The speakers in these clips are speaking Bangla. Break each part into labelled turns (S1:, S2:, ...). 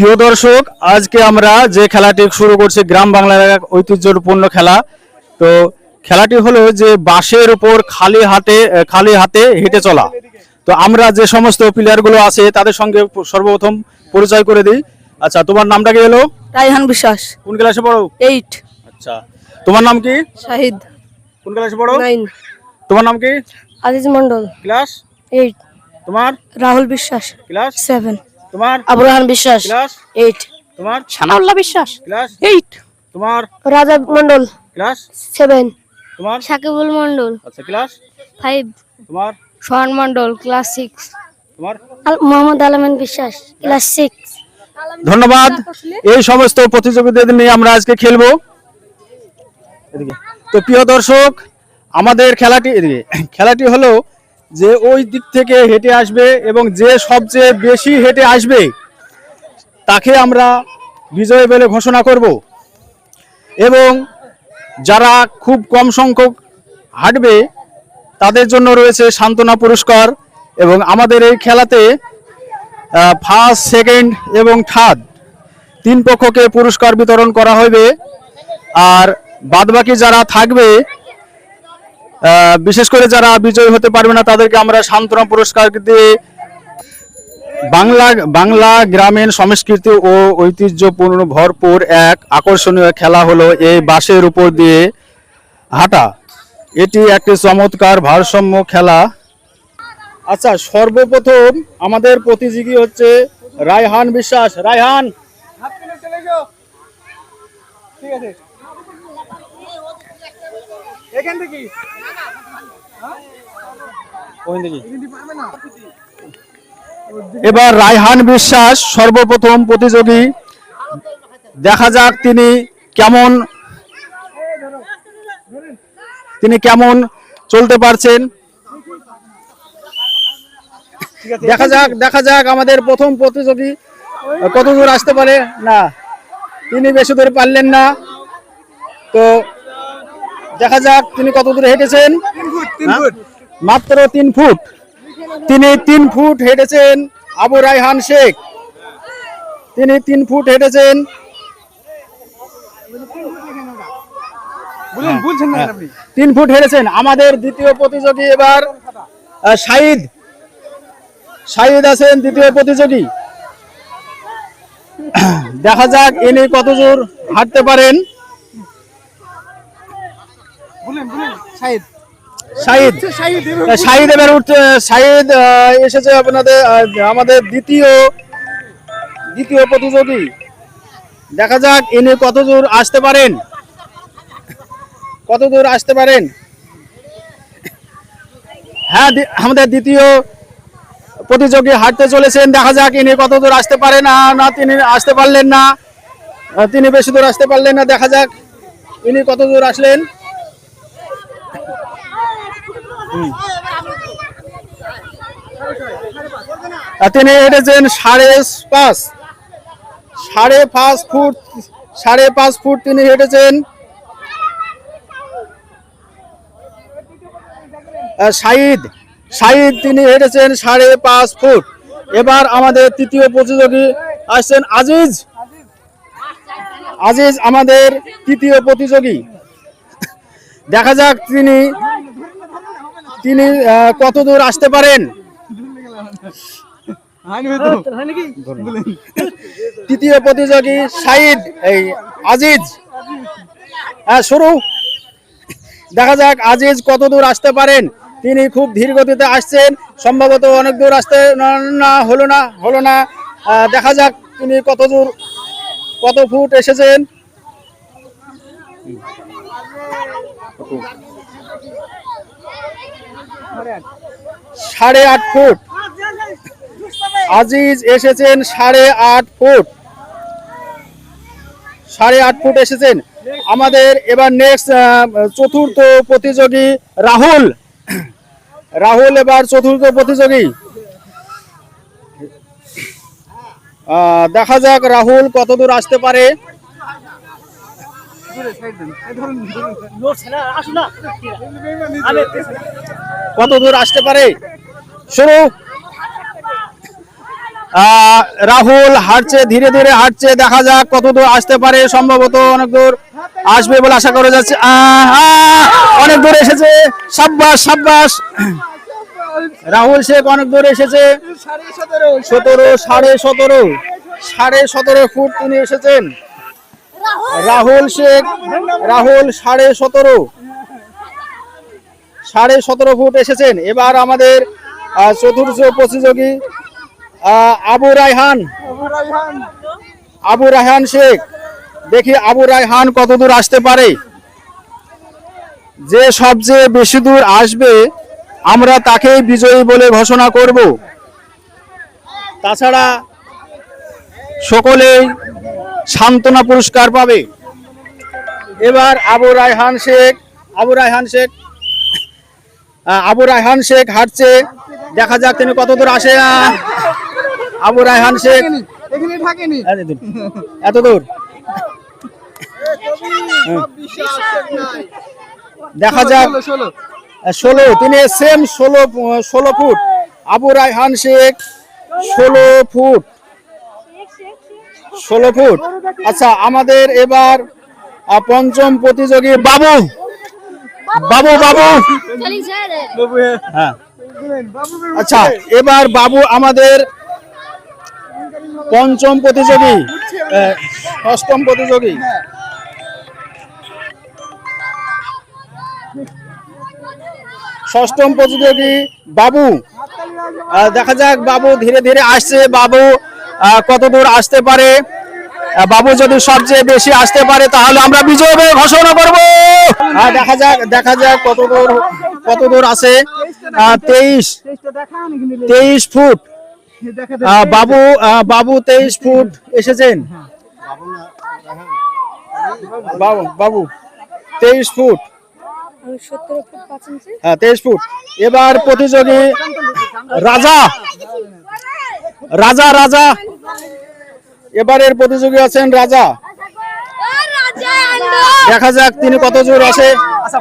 S1: প্রিয় দর্শক আজকে আমরা যে খেলাটি শুরু করছি গ্রাম বাংলার এক ঐতিহ্যপূর্ণ খেলা। তো খেলাটি হলো যে বাঁশের উপর খালি হাতে খালি হাতে হেঁটে চলা। তো আমরা যে সমস্ত প্লেয়ারগুলো আছে তাদের সঙ্গে সর্বপ্রথম পরিচয় করে দিই। আচ্ছা তোমার নামটা কি হলো?
S2: রায়হান বিশ্বাস।
S1: কোন ক্লাসে পড়ো?
S2: এইট
S1: আচ্ছা তোমার নাম কি?
S2: শাহিদ।
S1: কোন ক্লাসে পড়ো?
S2: নাইন
S1: তোমার নাম কি?
S2: আজিজ মন্ডল
S1: ক্লাস?
S2: এইট
S1: তোমার?
S2: রাহুল বিশ্বাস।
S1: ক্লাস?
S2: সেভেন
S1: তোমার
S2: আবরাহান বিশ্বাস
S1: ক্লাস?
S2: এইট
S1: তোমার?
S2: সানাউল্লাহ বিশ্বাস
S1: ক্লাস?
S2: এইট
S1: তোমার?
S2: রাজা মন্ডল
S1: ক্লাস?
S2: সেভেন
S1: তোমার?
S2: সাকিবুল মন্ডল
S1: আচ্ছা ক্লাস?
S2: ফাইভ
S1: তোমার?
S2: সোহান মন্ডল ক্লাস সিক্স
S1: তোমার?
S2: মোহাম্মদ আলমিন বিশ্বাস ক্লাস সিক্স
S1: ধন্যবাদ। এই সমস্ত প্রতিযোগিতাদের নিয়ে আমরা আজকে খেলব। এদিকে। তো প্রিয় দর্শক আমাদের খেলাটি এদিকে খেলাটি হলো যে ওই দিক থেকে হেঁটে আসবে এবং যে সবচেয়ে বেশি হেঁটে আসবে, তাকে আমরা বিজয় বলে ঘোষণা করব। এবং যারা খুব কম সংখ্যক হাঁটবে, তাদের জন্য রয়েছে সান্ত্বনা পুরস্কার এবং আমাদের এই খেলাতে ফার্স্ট সেকেন্ড এবং থার্ড তিন পক্ষকে পুরস্কার বিতরণ করা হবে। আর বাদবাকি যারা থাকবে বিশেষ করে যারা বিজয়ী হতে পারবে না, তাদেরকে আমরা সান্ত্বনা পুরস্কার দিয়ে বাংলা বাংলা গ্রামীণ সংস্কৃতি ও ঐতিহ্যপূর্ণ ভরপুর এক আকর্ষণীয় খেলা হলো এই বাসের উপর দিয়ে হাঁটা। এটি একটি চমৎকার ভারসাম্য খেলা। আচ্ছা সর্বপ্রথম আমাদের প্রতিযোগী হচ্ছে রায়হান বিশ্বাস। রায়হান! এবার রায়হান বিশ্বাস সর্বপ্রথম প্রতিযোগী। দেখা যাক তিনি কেমন তিনি কেমন চলতে পারছেন। দেখা যাক দেখা যাক আমাদের প্রথম প্রতিযোগী কত দূর আসতে পারে। না তিনি বেশি দূর পারলেন না। তো দেখা যাক তিনি কত দূর হেঁটেছেন। হ্যাঁ? মাত্র তিন ফুট। তিনি তিন ফুট হেঁটেছেন আবু রায়হান শেখ। তিনি তিন ফুট হেঁটেছেন। হ্যাঁ, তিন ফুট হেঁটেছেন। আমাদের দ্বিতীয় প্রতিযোগী এবার শাহিদ শাহিদ আছেন দ্বিতীয় প্রতিযোগী। দেখা যাক ইনি কত দূর হাঁটতে পারেন। শাহিদ শাহিদ এবার উঠছে শাহিদ এসেছে আপনাদের আমাদের দ্বিতীয় দ্বিতীয় প্রতিযোগী। দেখা যাক ইনি কত দূর আসতে পারেন। কত দূর আসতে পারেন। হ্যাঁ আমাদের দ্বিতীয় প্রতিযোগী হাঁটতে চলেছেন। দেখা যাক ইনি কত দূর আসতে পারেন। না তিনি আসতে পারলেন না। তিনি বেশি দূর আসতে পারলেন না। দেখা যাক ইনি কত দূর আসলেন। তিনি হেঁটেছেন সাড়ে পাঁচ। সাড়ে পাঁচ ফুট, সাড়ে পাঁচ ফুট তিনি হেঁটেছেন। শাহিদ শাহিদ তিনি হেঁটেছেন সাড়ে পাঁচ ফুট। এবার আমাদের তৃতীয় প্রতিযোগী আসছেন আজিজ। আজিজ আমাদের তৃতীয় প্রতিযোগী। দেখা যাক তিনি তিনি কত দূর আসতে পারেন? তৃতীয় প্রতিযোগী শাহিদ এই আজিজ। হ্যাঁ শুরু। দেখা যাক আজিজ কত দূর আসতে পারেন। তিনি খুব ধীর গতিতে আসছেন। সম্ভবত অনেক দূর আসতে না- না হলো না হলো না। দেখা যাক তিনি কত দূর কত ফুট এসেছেন। সাড়ে আট ফুট। আজিজ এসেছেন সাড়ে আট ফুট। সাড়ে আট ফুট এসেছেন। আমাদের এবার নেক্সট চতুর্থ প্রতিযোগী রাহুল। রাহুল এবার চতুর্থ প্রতিযোগী। দেখা যাক রাহুল কত দূর আসতে পারে। কত দূর আসতে পারে? শুরু। রাহুল হাঁটছে ধীরে ধীরে হাঁটছে দেখা যাক কত দূর আসতে পারে। সম্ভবত অনেক দূর আসবে বলে আশা করা যাচ্ছে। অনেক দূর এসেছে। সাব্বাস সাব্বাস। রাহুল শেখ অনেক দূর এসেছে। সতেরো সাড়ে সতেরো। সাড়ে সতেরো ফুট তিনি এসেছেন। রাহুল শেখ, রাহুল সাড়ে সতেরো। সাড়ে সতেরো ফুট এসেছেন। এবার আমাদের চতুর্থ প্রতিযোগী আবু রায়হান। আবু রায়হান শেখ, দেখি আবু রায়হান কত দূর আসতে পারে। যে সবচেয়ে বেশি দূর আসবে, আমরা তাকেই বিজয়ী বলে ঘোষণা করব। তাছাড়া সকলেই সান্ত্বনা পুরস্কার পাবে। এবার আবু রায়হান শেখ আবু রায়হান শেখ আবু রায়হান শেখ হাঁটছে। দেখা যাক তিনি কত দূর আসে। আবু রায়হান শেখ। এত দূর। দেখা যাক।
S3: ষোলো
S1: তিনি সেম ষোলো ষোলো ফুট। আবু রায়হান শেখ ষোলো ফুট। ষোলো ফুট। আচ্ছা আমাদের এবার পঞ্চম প্রতিযোগী বাবু। বাবু বাবু। হ্যাঁ। আচ্ছা এবার বাবু আমাদের পঞ্চম প্রতিযোগী অষ্টম প্রতিযোগী। ষষ্ঠম প্রতিযোগী বাবু। দেখা যাক, বাবু ধীরে ধীরে আসছে। বাবু কত দূর আসতে পারে? বাবু যদি সবচেয়ে বেশি আসতে পারে তাহলে আমরা বিজয় ঘোষণা করব। দেখা যাক দেখা যাক কত দূর কত দূর আছে। তেইশ তেইশ ফুট। বাবু বাবু তেইশ ফুট এসেছেন। বাবু বাবু তেইশ ফুট। হ্যাঁ তেইশ ফুট। এবার প্রতিযোগী রাজা রাজা রাজা। এবারের প্রতিযোগী আছেন রাজা। দেখা যাক তিনি কত জোর আসে। আচ্ছা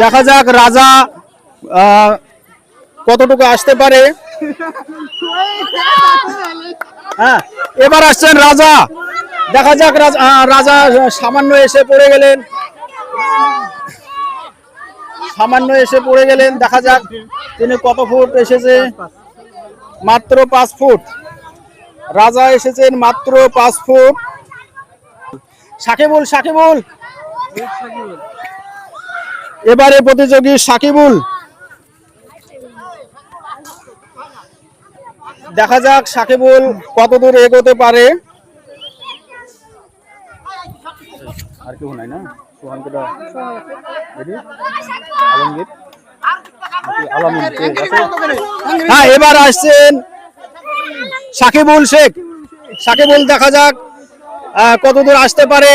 S1: দেখা যাক রাজা আহ, কতটুকু আসতে পারে। হ্যাঁ এবার আসছেন রাজা। দেখা যাক রাজা রাজা সামান্য এসে পড়ে গেলেন। সামান্য এসে পড়ে গেলেন, দেখা যাক তিনি কত ফুট এসেছে। মাত্র পাঁচ ফুট। রাজা এসেছেন মাত্র পাঁচ ফুট। সাকিবুল সাকিবুল! এবারে প্রতিযোগী সাকিবুল। দেখা যাক সাকিবুল কত দূর এগোতে পারে। আর কেউ নাই না? সোহান কেটা রেডি? আলমগীর? হ্যাঁ এবার আসছেন সাকিবুল শেখ। সাকিবুল দেখা যাক আহ, কত দূর আসতে পারে।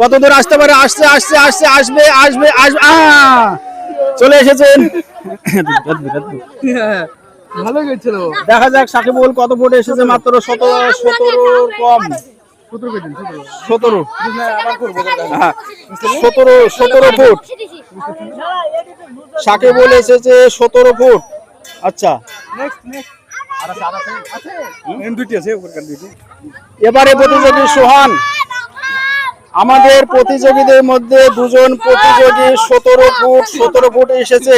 S1: কত দূর আসতে পারে? আসছে আসছে আসছে আসবে আসবে আসবে! চলে এসেছেন।
S3: ভালো গেছিল
S1: দেখা যাক সাকিবুল কত ফুট এসেছে মাত্র সতেরো সতেরোর কম।
S3: সতেরো কেটেন সতেরো।
S1: সতেরো।
S3: আবার করব
S1: হ্যাঁ। সতেরো সতেরো ফুট। ফুট। আচ্ছা। এবারে প্রতিযোগী সোহান। আমাদের প্রতিযোগীদের মধ্যে দুজন প্রতিযোগী সতেরো ফুট সতেরো ফুট এসেছে।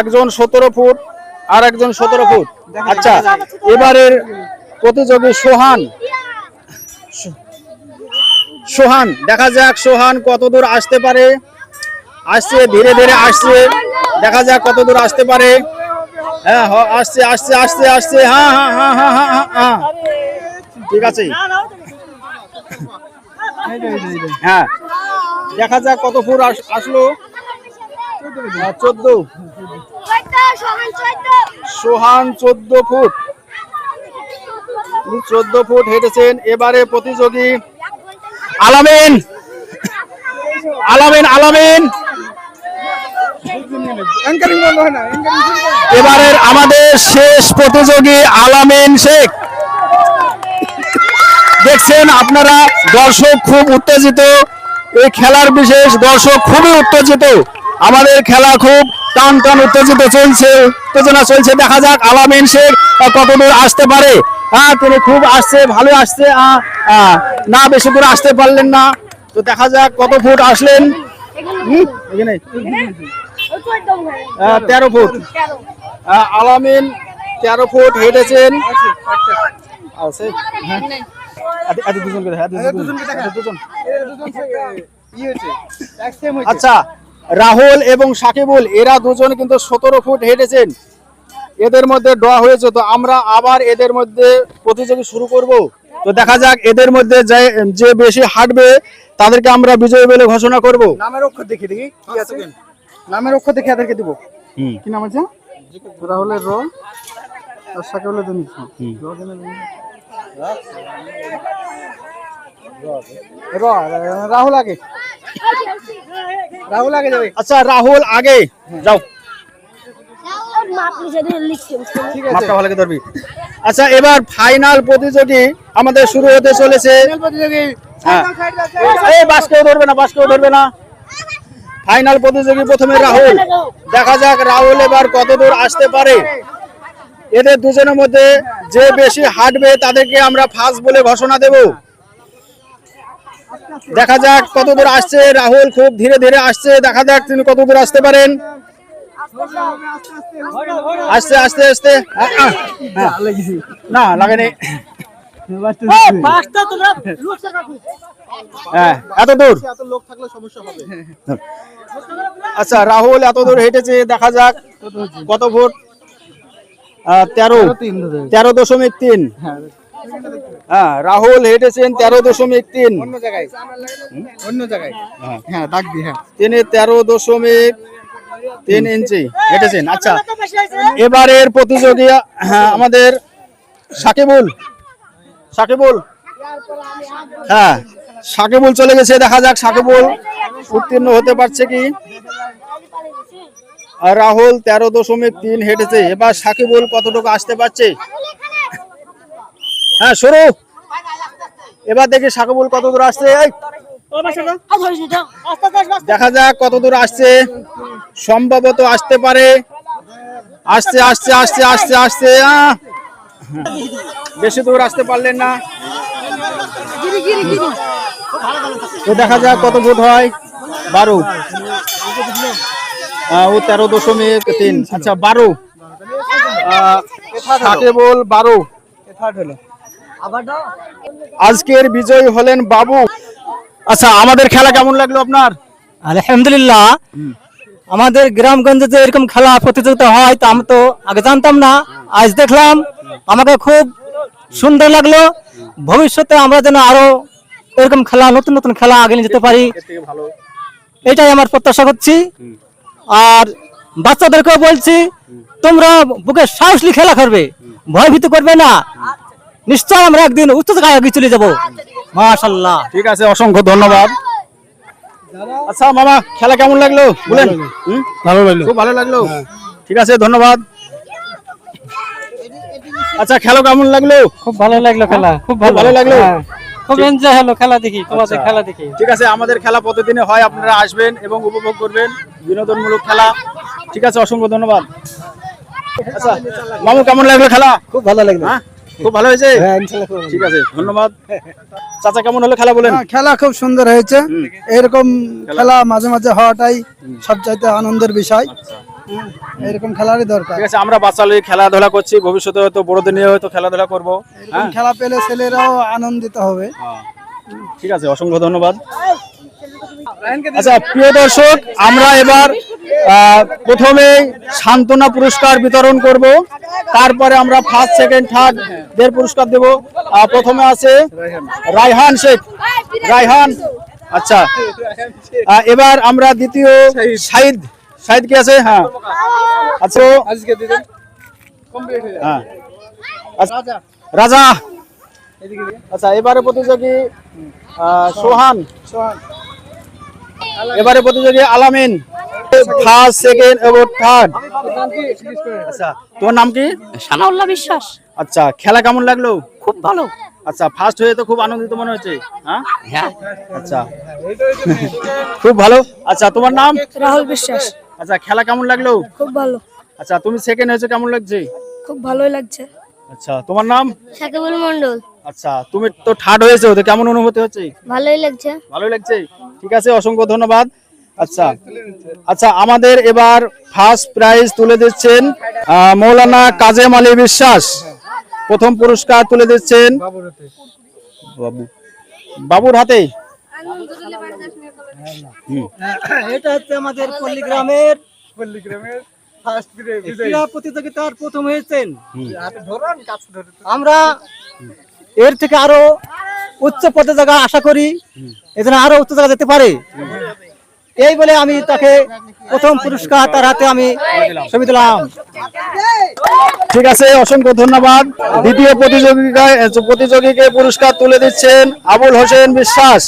S1: একজন সতেরো ফুট আর একজন সতেরো ফুট। আচ্ছা এবারের প্রতিযোগী সোহান। সোহান, দেখা যাক সোহান কত দূর আসতে পারে। আসছে, ধীরে ধীরে আসছে। দেখা যাক কত দূর আসতে পারে। হ্যাঁ আসছে আসছে আসছে আসছে। হ্যাঁ হ্যাঁ হ্যাঁ হ্যাঁ হ্যাঁ হ্যাঁ হ্যাঁ। ঠিক আছে। হ্যাঁ দেখা যাক কত ফুট আস- আসলো। চোদ্দ। সোহান চোদ্দ ফুট। চোদ্দ ফুট হেঁটেছেন। এবারে প্রতিযোগী আলামিন। আলামিন আলামিন। এবারের আমাদের শেষ প্রতিযোগী আলামিন শেখ। দেখছেন আপনারা দর্শক খুব উত্তেজিত। এই খেলার বিশেষ দর্শক খুবই উত্তেজিত। আমাদের খেলা খুব টান টান উত্তেজিত চলছে উত্তেজনা চলছে। দেখা যাক আলামিন শেখ আহ, কত দূর আসতে পারে। হ্যাঁ তিনি খুব আসছে ভালো আসছে। না বেশি দূর আসতে পারলেন না। তো দেখা যাক কত ফুট আসলেন। এখানে তেরো ফুট। আহ, আলামিন তেরো ফুট হেঁটেছেন। হ্যাঁ। আচ্ছা, আচ্ছা, আচ্ছা। আচ্ছা রাহুল এবং সাকিবুল এরা দুজন কিন্তু সতেরো ফুট হেঁটেছেন। এদের মধ্যে ড্র হয়েছে। তো আমরা আবার এদের মধ্যে প্রতিযোগী শুরু করব। তো দেখা যাক এদের মধ্যে যে বেশি হাঁটবে তাদেরকে আমরা বিজয়ী বলে ঘোষণা করব।
S3: নামের অক্ষর দেখি দেখি কি আছে? নামের অক্ষর দেখে এদেরকে দিব। কি নাম আছে? রাহুলের র আর সাকিবুলের দিন। র রাহুল আগে। রাহুল আগে যাবে।
S1: আচ্ছা রাহুল আগে যাও। মাপটা ভালো করে ধরবি। আচ্ছা এবার ফাইনাল প্রতিযোগী আমাদের শুরু হতে চলেছে। হ্যাঁ। এই বাস কেউ ধরবে না বাস কেউ ধরবে না। ফাইনাল প্রতিযোগী প্রথমে রাহুল। দেখা যাক রাহুল এবার কত দূর আসতে পারে। এদের দুজনের মধ্যে যে বেশি হাঁটবে তাদেরকে আমরা ফার্স্ট বলে ঘোষণা দেব। দেখা যাক কত দূর আসছে। রাহুল খুব ধীরে ধীরে আসছে। দেখা যাক তিনি কত দূর আসতে পারেন। আস্তে আস্তে আস্তে হ্যাঁ। না লাগেনি। হ্যাঁ এত দূর?
S3: এত লোক থাকলে সমস্যা হবে।
S1: আচ্ছা রাহুল এত দূর হেঁটেছে দেখা যাক। কত আহ, তেরো। তেরো দশমিক তিন। হ্যাঁ। রাহুল হেঁটেছেন তেরো দশমিক তিন।
S3: অন্য জায়গায়। অন্য জায়গায়। হ্যাঁ। হ্যাঁ।
S1: তিনি তেরো দশমিক তিন ইঞ্চি। হেঁটেছেন আচ্ছা। এবারের প্রতিযোগী হ্যাঁ আমাদের সাকিবুল। সাকিবুল। হ্যাঁ সাকিবুল চলে গেছে দেখা যাক সাকিবুল উত্তীর্ণ হতে পারছে কি। রাহুল তেরো দশমিক তিন হেঁটেছে। এবার সাকিবুল কতটুকু আসতে পারছে? হ্যাঁ শুরু। এবার দেখি সাকিবুল কত দূর আসছে দেখা যাক কত দূর আসছে। সম্ভবত আসতে পারে। আসছে আসছে আসছে আসছে আসছে আহ! বেশি দূর আসতে পারলেন না। তো দেখা যাক কত ফুট হয়। বারো। আহ, ও তেরো দশমিক তিন। আচ্ছা বারো। আহ, সাকিবুল বারো। আজকের বিজয়ী হলেন বাবু। আচ্ছা আমাদের খেলা কেমন লাগল আপনার?
S4: আলহামদুলিল্লাহ। আমাদের গ্রামগঞ্জে যে এরকম খেলা প্রতিযোগিতা হয় তা আমি তো আগে জানতাম না আজ দেখলাম। আমাকে খুব সুন্দর লাগল। ভবিষ্যতে আমরা যেন আরও এরকম খেলা নতুন নতুন খেলা আগে নিয়ে যেতে পারি। এটাই আমার প্রত্যাশা করছি। আর বাচ্চাদেরকেও বলছি তোমরা বুকে সাহসী খেলা করবে। ভয় ভীতি করবে না। নিশ্চয় আমরা একদিন উচ্চ জায়গায় চলে যাব। মাশাল্লাহ
S1: ঠিক আছে অসংখ্য ধন্যবাদ। আচ্ছা মামা খেলা কেমন লাগল? বলেন।
S3: ভালো লাগল।
S1: খুব ভালো লাগল। ঠিক আছে ধন্যবাদ। আচ্ছা খেলা কেমন লাগল?
S4: খুব ভালো লাগল খেলা খুব
S1: খুব ভালো লাগল?
S4: হ্যাঁ। খুব এনজয় হলো খেলা দেখি তোমাদের
S1: আচ্ছা।
S4: খেলা দেখি।
S1: ঠিক আছে আমাদের খেলা প্রতিদিনে হয় আপনারা আসবেন এবং উপভোগ করবেন। বিনোদনমূলক খেলা। ঠিক আছে অসংখ্য ধন্যবাদ। আচ্ছা মামু কেমন লাগল খেলা?
S3: খুব ভালো লাগল।
S1: হ্যাঁ? খুব ভালো হয়েছে?
S3: হ্যাঁ।
S1: ঠিক আছে ধন্যবাদ। চাচা কেমন হলো খেলা বলেন
S3: হ্যাঁ, খেলা খুব সুন্দর হয়েছে। এরকম খেলা মাঝে মাঝে হওয়াটাই সবচাইতে আনন্দের বিষয়। এরকম খেলারই দরকার।
S1: ঠিক আছে আমরা খেলাধুলা করছি ভবিষ্যতে হয়তো বড়দের নিয়ে হয়তো খেলাধুলা করব। হ্যাঁ?
S3: খেলা পেলে ছেলেরাও আনন্দিত হবে।
S1: ঠিক আছে অসংখ্য ধন্যবাদ। আচ্ছা প্রিয় দর্শক আমরা এবার প্রথমে সান্ত্বনা পুরস্কার বিতরণ করব। তারপরে আমরা ফার্স্ট সেকেন্ড থার্ড দের পুরস্কার দেব। প্রথমে আছে রায়হান শেখ। রায়হান আচ্ছা। এবার আমরা দ্বিতীয় সাইদ সাইদ কি আছে? হ্যাঁ। আচ্ছা।
S3: আজকে দিদি। কমপ্লিট হ্যাঁ
S1: আচ্ছা, রাজা। আচ্ছা এবারে প্রতিযোগী আহ, সোহান। এবারে প্রতিযোগী আলামিন। ফার্স্ট সেকেন্ড এবং থার্ড আচ্ছা তোমার নাম কি?
S2: সানাউল্লাহ বিশ্বাস।
S1: আচ্ছা খেলা কেমন লাগল?
S2: খুব ভালো।
S1: আচ্ছা ফার্স্ট হয়ে তো খুব আনন্দিত মনে হচ্ছে। হ্যাঁ? আচ্ছা। খুব ভালো। আচ্ছা তোমার নাম?
S2: রাহুল বিশ্বাস।
S1: আচ্ছা খেলা কেমন লাগল?
S2: খুব ভালো।
S1: আচ্ছা তুমি সেকেন্ড হয়েছো কেমন লাগছে?
S2: খুব ভালোই লাগছে।
S1: আচ্ছা তোমার নাম?
S2: সাকিবুল মন্ডল
S1: আচ্ছা তুমি তো থার্ড হয়েছো তো কেমন অনুভূতি হচ্ছে?
S2: ভালোই লাগছে।
S1: ভালোই লাগছে। ঠিক আছে অসংখ্য ধন্যবাদ। আচ্ছা। আচ্ছা আমাদের এবার ফার্স্ট প্রাইজ তুলে দিচ্ছেন মৌলানা কাজেম আলী বিশ্বাস। প্রথম পুরস্কার তুলে দিচ্ছেন। বাবু। বাবুর হাতে।
S4: এটা হচ্ছে আমাদের পল্লী গ্রামের ক্রীড়া প্রতিযোগিতার প্রথম হয়েছেন। আমরা এর থেকে আরও উচ্চ পদে জায়গা আশা করি। এজন্য আরও উচ্চ জায়গা যেতে পারে। এই বলে আমি তাকে প্রথম পুরস্কার তার হাতে আমি ছবি দিলাম
S1: ঠিক আছে, অসংখ্য ধন্যবাদ। দ্বিতীয় প্রতিযোগিতায় প্রতিযোগীকে পুরস্কার তুলে দিচ্ছেন আবুল হোসেন বিশ্বাস।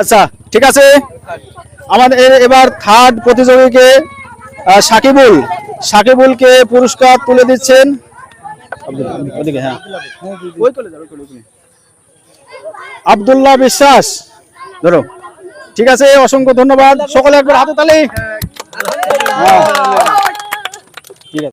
S1: আচ্ছা ঠিক আছে। আমাদের এবার থার্ড প্রতিযোগীকে সাকিবুল। সাকিবুলকে পুরস্কার তুলে দিচ্ছেন ওদিকে হ্যাঁ ওই। আব্দুল্লাহ বিশ্বাস ধরো ঠিক আছে অসংখ্য ধন্যবাদ সকলে একবার হাতে তালি হ্যাঁ।